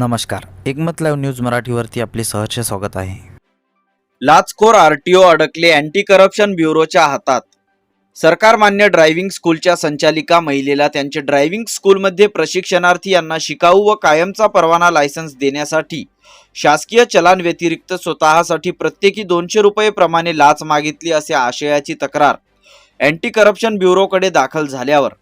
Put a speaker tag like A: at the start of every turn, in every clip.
A: नमस्कार. एकमत live news मराठीवरती आपले सहर्ष स्वागत आहे.
B: लाचखोर आरटीओ अडकले अँटी करप्शन ब्युरोच्या हातात. सरकारमान्य ड्रायव्हिंग स्कूलच्या संचालिका महिलेला त्यांचे ड्रायव्हिंग स्कूलमध्ये प्रशिक्षणार्थी यांना शिकाऊ व कायमचा परवाना लायसन्स देण्यासाठी शासकीय चलान व्यतिरिक्त स्वतःसाठी प्रत्येकी दोनशे रुपये प्रमाणे लाच मागितली असे आशयाची तक्रार अँटी करप्शन ब्युरोकडे दाखल झाल्यावर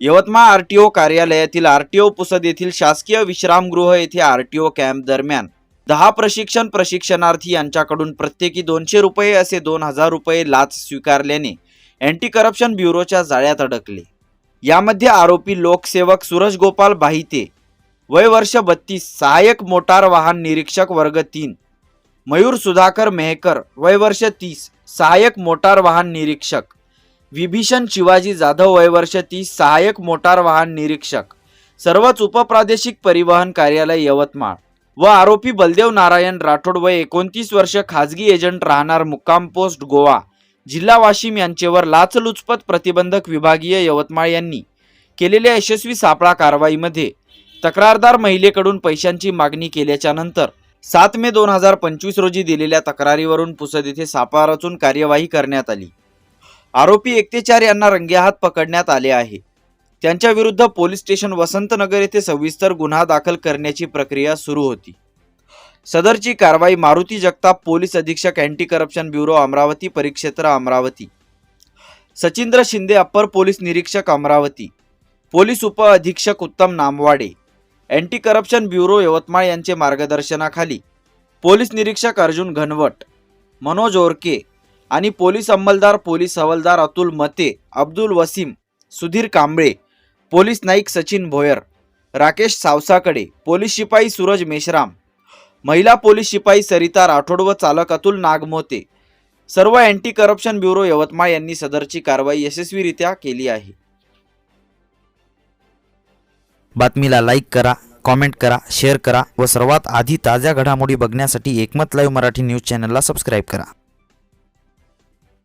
B: यवतमाळ आरटीओ कार्यालयातील आरटीओ पुसद येथील शासकीय विश्रामगृह येथे आरटीओ कॅम्प दरम्यान दहा प्रशिक्षण प्रशिक्षणार्थी यांच्याकडून प्रत्येकी दोनशे रुपये असे दोन हजार रुपये लाच स्वीकारल्याने अँटी करप्शन ब्युरोच्या जाळ्यात अडकले. यामध्ये आरोपी लोकसेवक सुरज गोपाल बाहिते वय वर्ष बत्तीस सहाय्यक मोटार वाहन निरीक्षक वर्ग तीन मयूर सुधाकर मेहकर वय वर्ष तीस सहाय्यक मोटार वाहन निरीक्षक विभीषण शिवाजी जाधव वयवर्षती सहाय्यक मोटार वाहन निरीक्षक. सर्वच उपप्रादेशिक परिवहन कार्यालय यवतमाळ. व आरोपी बलदेव नारायण राठोड वय एकोणतीस वर्ष खाजगी एजंट राहणार मुक्काम पोस्ट गोवा. जिल्हा वाशिम यांचेवर लाचलुचपत प्रतिबंधक विभागीय यवतमाळ यांनी केलेल्या यशस्वी सापळा कारवाईमध्ये तक्रारदार महिलेकडून पैशांची मागणी केल्याच्यानंतर सात मे दोन हजार पंचवीस रोजी दिलेल्या तक्रारीवरून पुसद येथे सापळा रचून कार्यवाही करण्यात आली. आरोपी एकतेचार यांना रंगेहात पकडण्यात आले आहे. त्यांच्या विरुद्ध पोलीस स्टेशन वसंतनगर येथे सविस्तर गुन्हा दाखल करण्याची प्रक्रिया सुरू होती. सदरची कारवाई मारुती जगताप पोलीस अधीक्षक अँटी करप्शन ब्युरो अमरावती परिक्षेत्र अमरावती. सचिंद्र शिंदे अप्पर पोलीस निरीक्षक अमरावती. पोलीस उप अधीक्षक Uttam Namwade. Anti corruption bureau Yavatmal यांचे मार्गदर्शनाखाली. पोलीस निरीक्षक अर्जुन घनवट. मनोज ओरके. आणि पोलीस अंमलदार पोलीस हवालदार अतुल मते अब्दुल वसीम सुधीर कांबळे पोलीस नाईक सचिन भोयर राकेश सावसाकडे पोलीस शिपाई सूरज मेश्राम महिला पोलीस शिपाई सरिता राठोड व चालक अतुल नागमोते. सर्व अँटी करप्शन ब्युरो यवतमाळ यांनी सदरची कारवाई यशस्वीरित्या केली आहे.
A: बातमीला लाईक करा कॉमेंट करा शेअर करा व सर्वात आधी ताज्या घडामोडी बघण्यासाठी एकमत लाईव्ह मराठी न्यूज चॅनलला सबस्क्राईब करा.